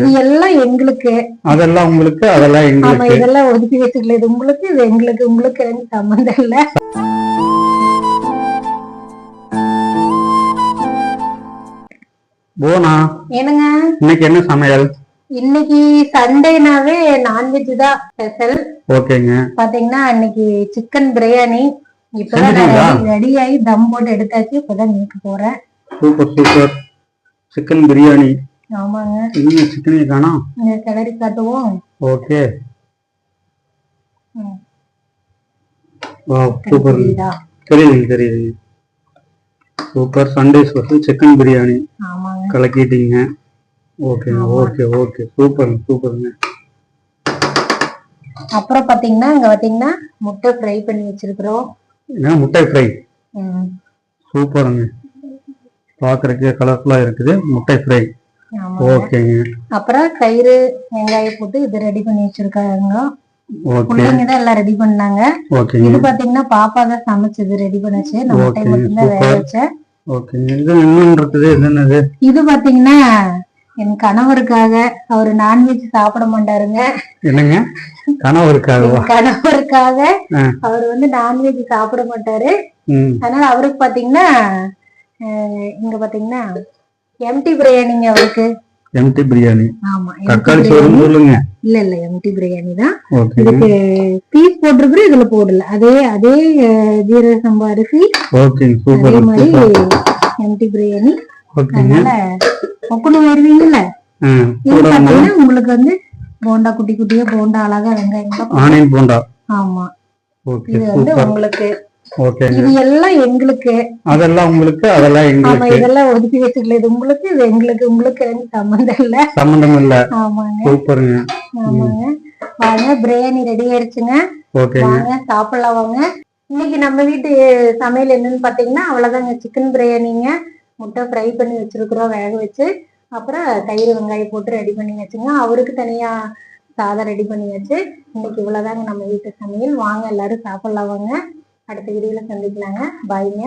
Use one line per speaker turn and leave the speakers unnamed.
இது எல்லாம் எங்களுக்கு.
அதெல்லாம் உங்களுக்கு அதெல்லாம்
ஆமா
எங்களுக்கு.
இதெல்லாம் ஒதுக்கி வச்சுக்கல இது உங்களுக்கு இது எங்களுக்கு உங்களுக்கு எனக்கு சம்மந்தம் இல்ல.
போனா
ஏனுங்க
இன்னைக்கு என்ன சமையல்?
இன்னைக்கு சண்டேனாவே நான்வெஜ் தான் ஸ்பெஷல்
ஓகேங்க.
பாத்தீங்கன்னா இன்னைக்கு சிக்கன் பிரியாணி இப்பதான்? ரெடி ஆகி தம் போட்டு எடுத்தாச்சு இப்பதான் நீக்க போறேன்.
சூப்பர் சூப்பர் சிக்கன் பிரியாணி
ஆமாங்க.
இன்னும் சிக்கனே காணோம்.
கிளறி காட்டுவோம்.
ஓகே.
ம்.
வா சூப்பர்? தெரியுதுங்க தெரியுதுங்க. Super. Sunday special chicken
biryani
கலக்கிட்டீங்க. ஓகேங்க ஓகே ஓகே. சூப்பர் சூப்பருங்க.
அப்புறம் பாத்தீங்கன்னா இங்க பாத்தீங்கன்னா முட்டை ஃப்ரை பண்ணி வச்சிருக்கிறோம்.
என்ன முட்டை ஃப்ரை. சூப்பருங்க. பார்க்கறதுக்கு கலர்ஃபுல்லா இருக்குது. முட்டை ஃப்ரை
அப்புறம் தயிர் வெங்காயம் போட்டு இது ரெடி பண்ணி வச்சிருக்காங்க. பிள்ளைங்க தான் எல்லாம் ரெடி பண்ணாங்க. இது பாத்தீங்கன்னா பாப்பா தான் சமைச்சது ரெடி பண்ணுச்சு. மட்டும்தான் வேக. வச்சேன்.
ஓகேங்க இது
பாத்தீங்கன்னா என் கணவருக்காக. அவரு நான்வெஜ் சாப்பிட மாட்டாருங்க.
என்னங்க?
கணவருக்காக
ஆ.
அவர் வந்து நான்வெஜ் சாப்பிட மாட்டாரு. அதனால அவருக்கு பாத்தீங்கன்னா இங்க பாத்தீங்கன்னா எம்டி பிரியாணிங்க அவருக்கு
எம்டி பிரியாணி
ஆமா
தக்காளி. சோறு சொல்லுங்க
இல்ல இல்ல எம்டி பிரியாணி தான். இதுக்கு பீஸ் போட்டிருக்கிற இதுல போடல. அதே அதே ஜீரக சம்பா அரிசி. அதே
சூப்பர்
மாதிரி
சூப்பர்
எம்டி பிரியாணி அதனால ஒக்குனு வருவீங்கல்ல இது பாத்தீங்கன்னா உங்களுக்கு வந்து போண்டா குட்டி குட்டியா போண்டா அழகா வெங்காயம்
ஆனியன் போண்டா.
ஆமா.
ஓகே
இது வந்து உங்களுக்கு இது எல்லாம் எங்களுக்கு.
அதெல்லாம் உங்களுக்கு அதெல்லாம்
ஆமா
எங்களுக்கு
இதெல்லாம் ஒதுக்கி வச்சுக்கல இது உங்களுக்கு இது எங்களுக்கு. உங்களுக்கு எனக்கு சம்மந்தம் இல்ல. ஆமாங்க.
சூப்பருங்க.
ஆமாங்க. வாங்க பிரியாணி ரெடி ஆயிடுச்சுங்க வாங்க சாப்பிடலாம் வாங்க. இன்னைக்கு நம்ம வீட்டு சமையல் என்னன்னு பாத்தீங்கன்னா அவ்வளவுதாங்க. சிக்கன் பிரியாணிங்க முட்டை ஃப்ரை பண்ணி வச்சிருக்கிறோம் வேக வச்சு. அப்புறம் தயிர் வெங்காயம் போட்டு ரெடி பண்ணி வச்சுங்க. அவருக்கு தனியா சாதம் ரெடி பண்ணி வச்சு இன்னைக்கு இவ்வளவுதாங்க நம்ம வீட்டு சமையல். வாங்க எல்லாரும் சாப்பிடலாம் வாங்க. அடுத்த வீடியோல சந்திக்கலாங்க பாய்ங்க